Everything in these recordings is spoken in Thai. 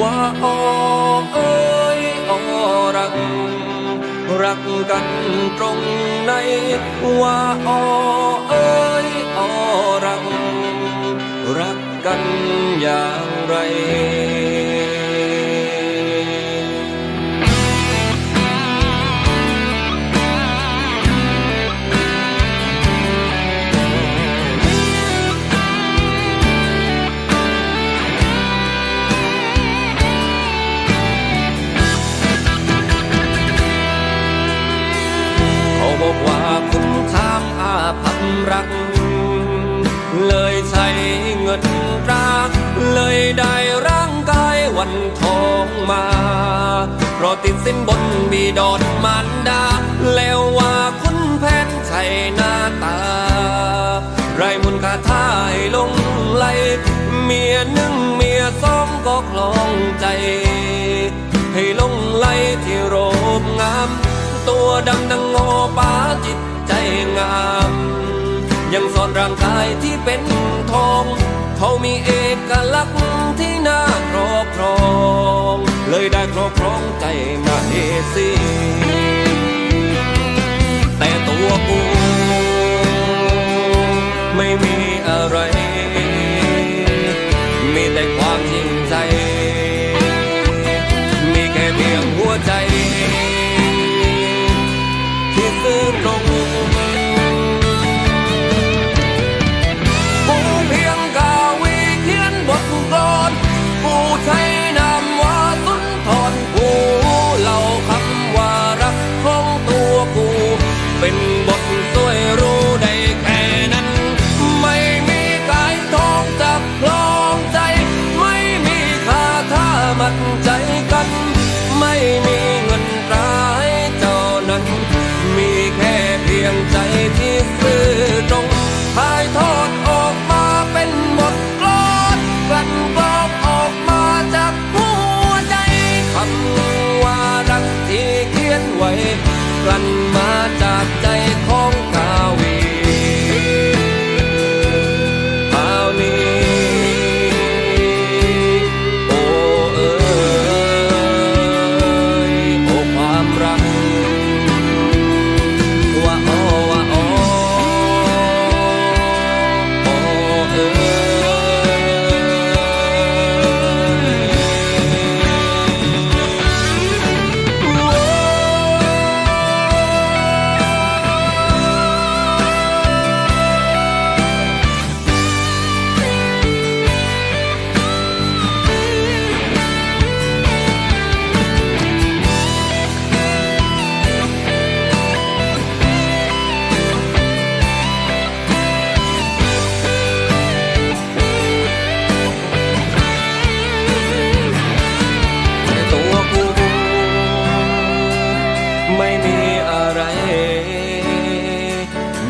ว่าออเอ้ยออรัก รักกันตรงไหนว่าออเอ้ยออรัก รักกันอย่างไร รัก เลยใช้เงินตราเลยได้ร่างกายวันทองมาเพราะติดสินบนบีดอนมารดา แล้วว่าคุณแผนใช่หน้าตา ไรมุนคาท่ายลงไหลเมียหนึ่งเมียสองก็คลองใจ ให้ลงไหลที่โรบงาม ตัวดำดังงอป้าจิต ที่เป็นทอง เขามีเอกลักษณ์ที่น่าครอบครอง เลยได้ครอบครองใจมาเอซีแต่ตัวกู ไม่มีอะไร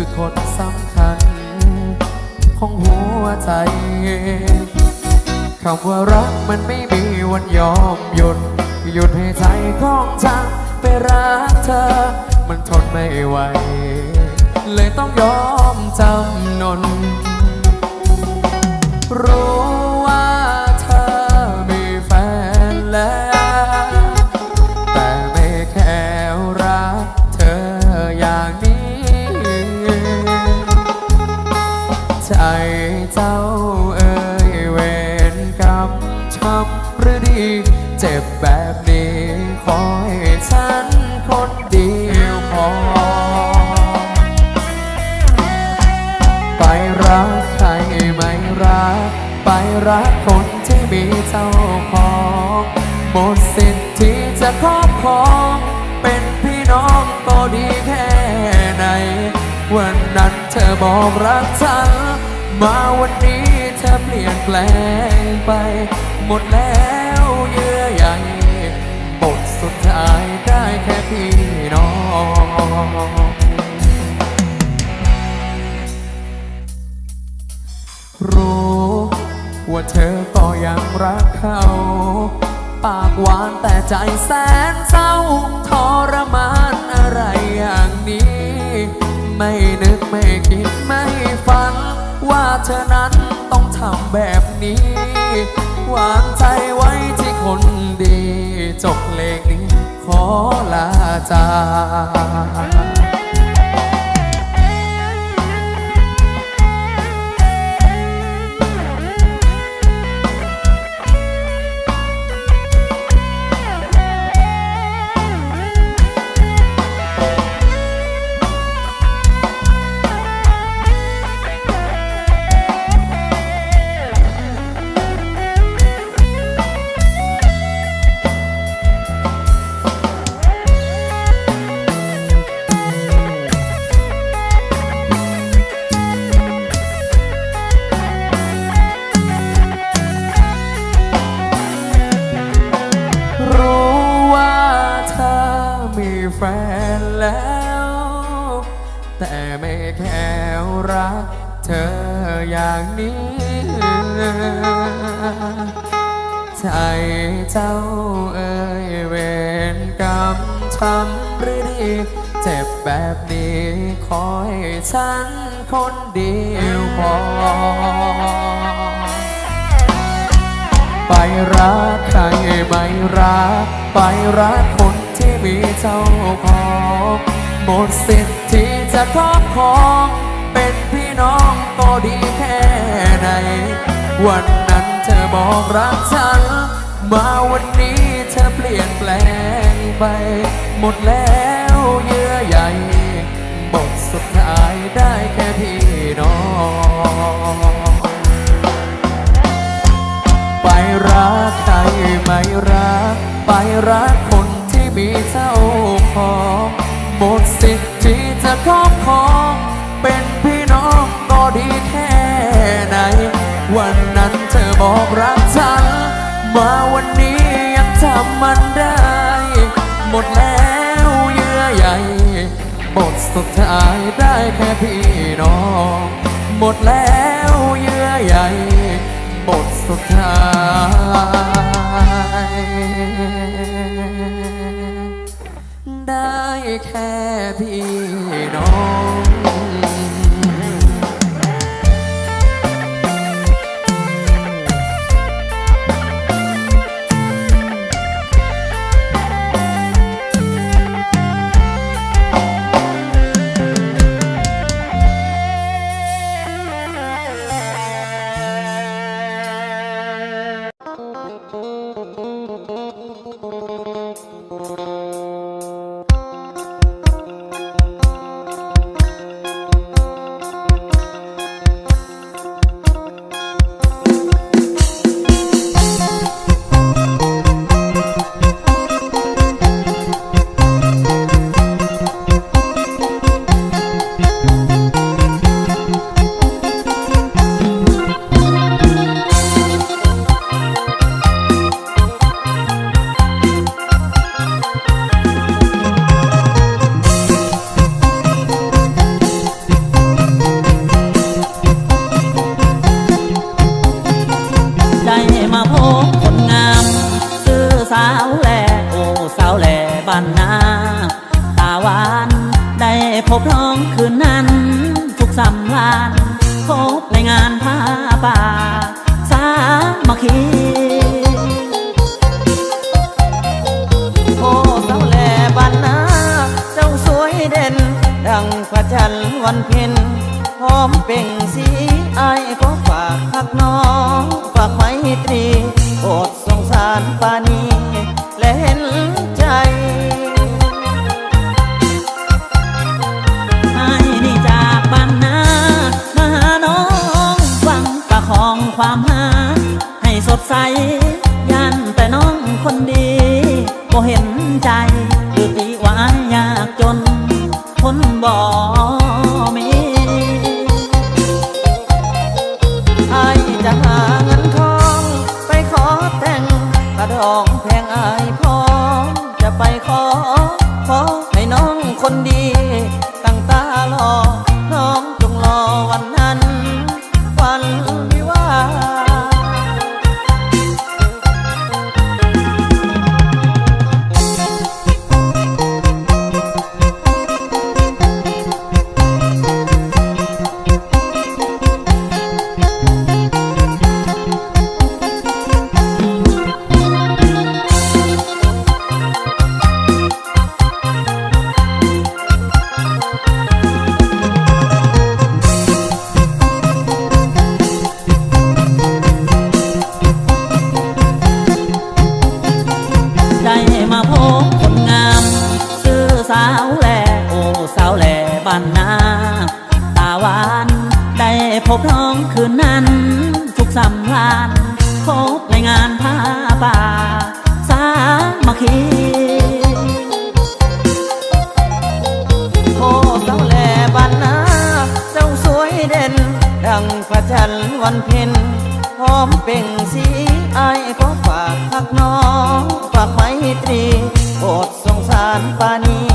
คือคนสำคัญ ของหัวใจคำว่ารักมันไม่มีวันยอมหยุด หยุดให้ใจของฉันไปรักเธอ มันทนไม่ไหว เลยต้องยอมจำนนรู้ บแบบนี้ ขอให้ฉันคนเดียวพอ ไปรักใครไม่รัก ไปรักคนที่มีเจ้าของหมดสิทธิ์ที่จะครอบครองเป็นพี่น้องก็ดีแค่ไหน วันนั้นเธอบอกรักฉัน มาวันนี้เธอเปลี่ยนแปลงไป หมดแล้ว รู้ว่าเธอก็ยังรักเขา ปากหวานแต่ใจแสนเศร้าทรมานอะไรอย่างนี้ ไม่นึกไม่คิดไม่ฝัน ว่าเธอนั้นต้องทำแบบนี้ วางใจไว้ที่คนดี จบเพลงนี้ ขอลาจาก แฟนแล้ว แต่ไม่แค่รักเธออย่างนี้ ใจเจ้าเอ่ยเวรกรรมทำหรือดี เจ็บแบบนี้ขอให้ฉันคนเดียวพอ ไปรักใครไม่รัก ไปรักคน มีเจ้าของหมดสิทธิ์ที่จะครอบครองเป็นพี่น้องก็ดีแค่ไหน วันนั้นเธอบอกรักฉัน มาวันนี้เธอเปลี่ยนแปลงไป หมดแล้วเยื่อใยบทสุดท้ายได้แค่พี่น้อง ไปรักใครไม่รัก ไปรักคน มีเจ้าของหมดสิทธิ์ที่จะครอบครองเป็นพี่น้องก็ดีแค่ไหน วันนั้นเธอบอกรักฉัน มาวันนี้ยังจำมันได้ หมดแล้วเยื่อใยบทสุดท้ายได้แค่พี่น้อง หมดแล้วเยื่อใยบทสุดท้าย แค่พี่น้องากหักน้องฝากไม้ตรีโอดสงสารปานี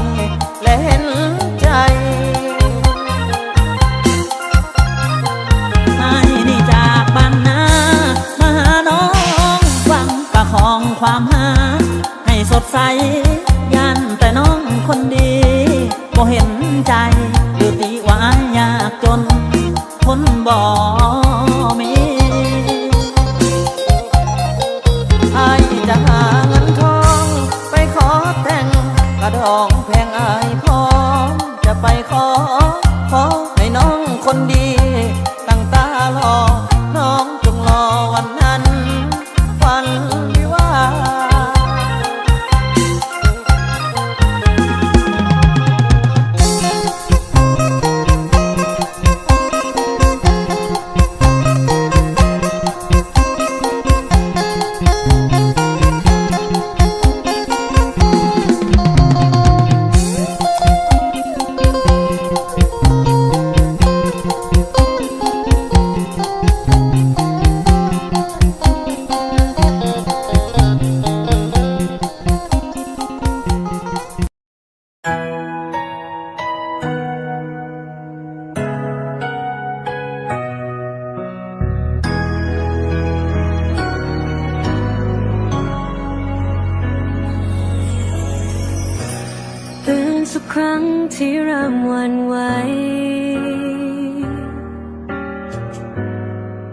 อง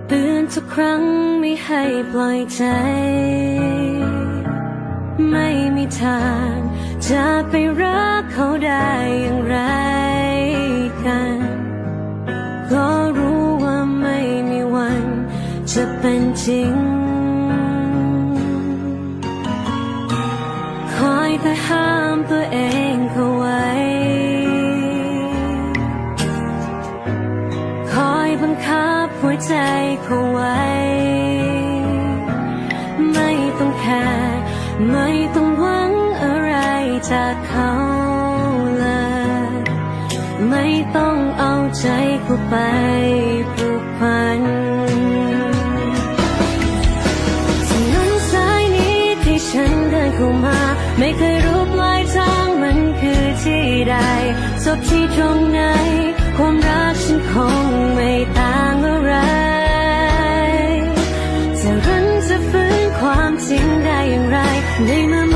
เตือนทุกครั้งไม่ให้ปล่อยใจ ไม่มีทาง จะไปรักเขาได้อย่างไรกัน ก็รู้ว่าไม่มีวัน จะเป็นจริง คอยแต่ห้ามตัวเอง ใจเขาไว้ ไม่ต้องแคร์ไม่ต้องหวังอะไรจากเขาเลย ไม่ต้องเอาใจเขาไปผูกพันถนนสายนี้ที่ฉันเดินเข้ามา ไม่เคยรู้ปลายทางมันคือที่ใดจบที่ตรงไหนความรักฉันคงไม่ 你们。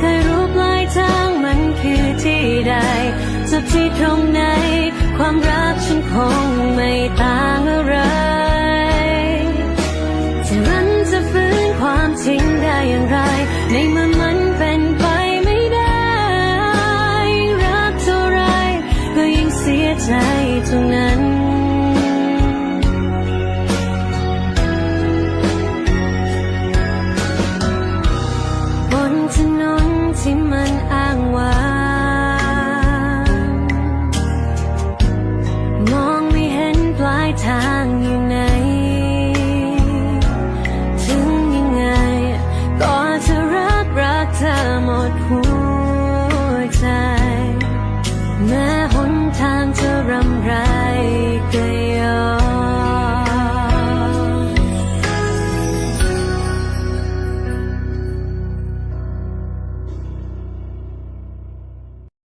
เคยรู้ปลายทางมันคือที่ใดจบที่ตรงไหน ความรักฉันคงไม่ต่างอะไร ถนนที่มันอ้างว้าง